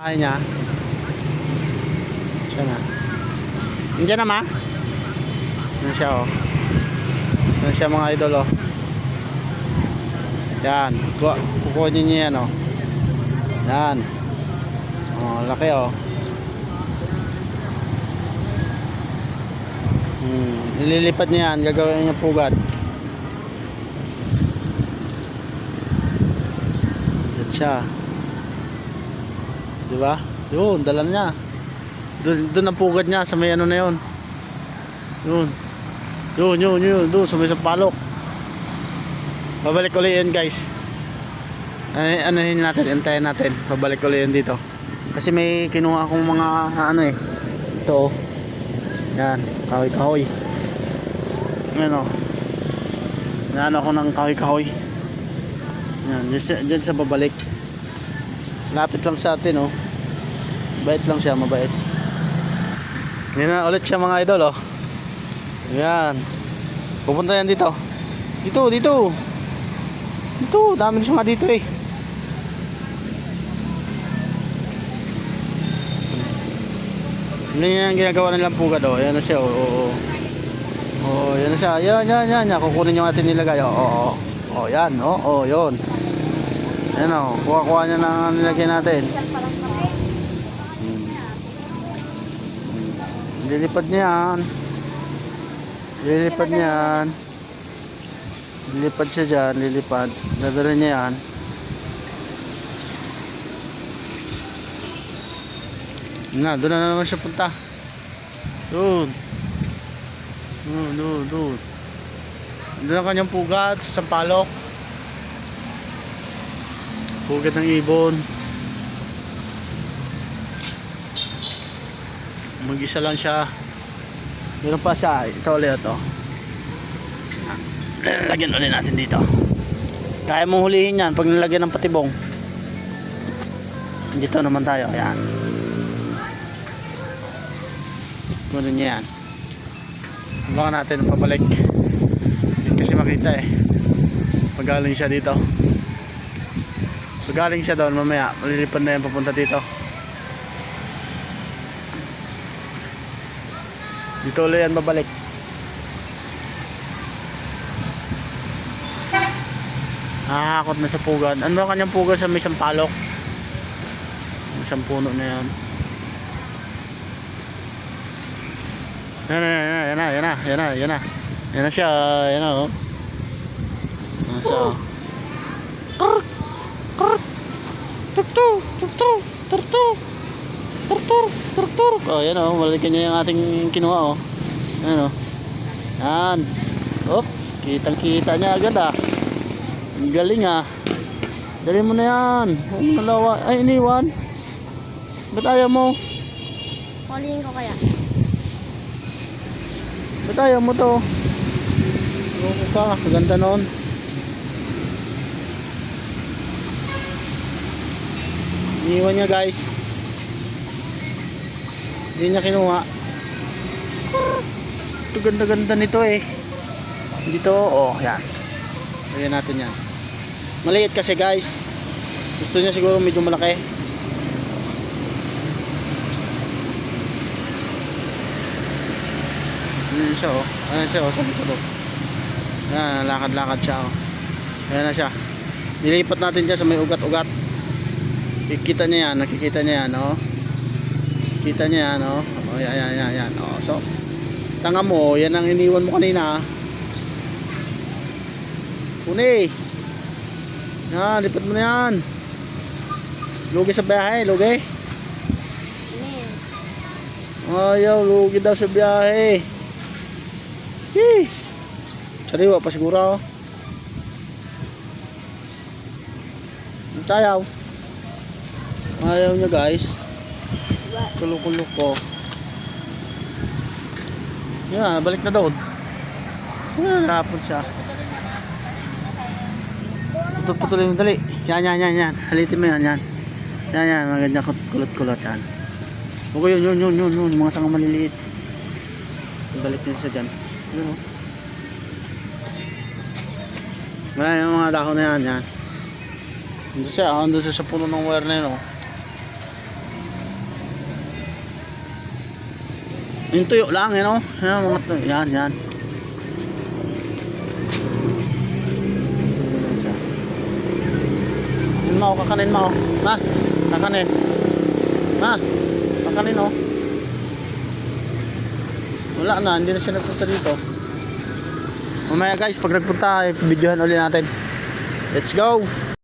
Bahay niya. Siya na. Nandiyan na ma? Yan siya oh. Yan siya mga idol oh. Yan. Kukunin niya yan oh. Yan. Oh, laki oh. Hmm, ililipat niya yan, gagawin niya pugad. Yan siya. Di ba? Yun, dala niya. Doon, doon ang pugad niya sa may ano na yun. Yun. Yun, yun, yun. Doon sa may sampalok. Babalik ulit yun guys. Ano, anuhin natin, antayin natin. Babalik ulit yun dito. Kasi may kinuha akong mga ano eh. Ito oh. Yan, kahoy-kahoy. Yan o. Yan ako ng kahoy-kahoy. Yan, dyan, dyan sa babalik. Lapit lang sa atin oh. Bait lang siya, mabait. Yan na ulit siya mga idol oh. Yan. Pupunta yan dito. Dito, dito. Dito, dami siya nga dito eh. Yan yung ginagawa nilang pugad oh. Yan na siya oh. Oo. Oh, yan na siya. Yan, yan, yan. yan. Kukunin yung atin nilagay. Oh, oh, oh. Oh, yan. Oh, oh, yun. Yan oh. Kuha-kuha niya na nilagay natin. Hmm. Lilipad niya yan. Lilipad niya yan. Lilipad siya dyan. Lilipad. Dadala niya yan. Na, doon na naman siya punta. Doon. Doon, doon, doon. Doon ang kanyang pugad sa Sampalok. Pugad ng ibon. Mag-isa lang siya. Meron pa siya. Ito ulit ito. Lagyan ulit natin dito. Kaya mong hulihin yan pag nilagyan ng patibong. Dito naman tayo. Ayan. Kunin niya yan. Abangan natin pabalik. Hindi kasi makita eh. Magaling siya dito. Magaling siya doon mamaya. Malilipad na yan papunta dito. Dito ulit yan babalik. Nakakakot na sa pugad. Ano ang kanyang pugad sa may sampalok? Isang puno na yan. Yan na, yan na, yan na, yan na, yan na. Yan na siya, yan na, oh. Yan na siya, oh. Tuktuk! Tuktuk! Tuktuk! Tuktuk! Tuktuk! Oh, yan oh, balikan niya yung ating kinuha, oh. Yan, oh. Yan. Op, kitang kita niya agad, ah. Ang galing, ah. Dali mo na yan. Huwag mo nalawa. Ay, iniwan. Ba't ayaw mo? Huliin ko kaya. Ba't ayaw mo to? Loko ka, sa ganda nun. Iniwan niya guys. Hindi niya kinuha. Ito ganda-ganda nito eh. Dito, oh, yan. Lagyan natin yan. Maliit kasi guys. Gusto niya siguro medyo malaki. Ayan siya oh. Ayan siya oh. Sabi ko to. Ayan, lakad-lakad siya oh. Ayan na siya. Nilipat natin dyan sa may ugat-ugat. Kikita niya yan. Nakikita niya yan oh. Kita niya yan oh. Oh, yan, yan, yan, yan. Oh, so, tanga mo, yan ang iniwan mo kanina. Puni. Yan, lipat mo na yan. Lugi sa biyahe, lugi. Ayaw, lugi daw sa biyahe. Yee! Sariwa pa siguro. oh. Tayaw. Ayaw niya guys. Kulok-kulok ko. Yan, balik na doon. Yan, siya. Putol-putulin mo dali. Yan, yan, yan, yan. Halitin mo yan, yan. Yan, yan. Maganda kulot-kulot yan. Okay, yun, yun, yun, yun, yun. Mga sanga maliliit. Balik din siya dyan. Yun, oh. Wala yung mga dahon na yan, yan. Hindi siya, ah, andun siya sa puno ng wire na yun, oh. Yung tuyo lang, yan o. Yan, mga tuyo. Yan, yan. Yan mo, kakanin mo. Ma, kakanin. Ma, kakanin o. Wala na, hindi na siya nagpunta dito. Mamaya guys, pag nagpunta, videohan ulit natin. Let's go!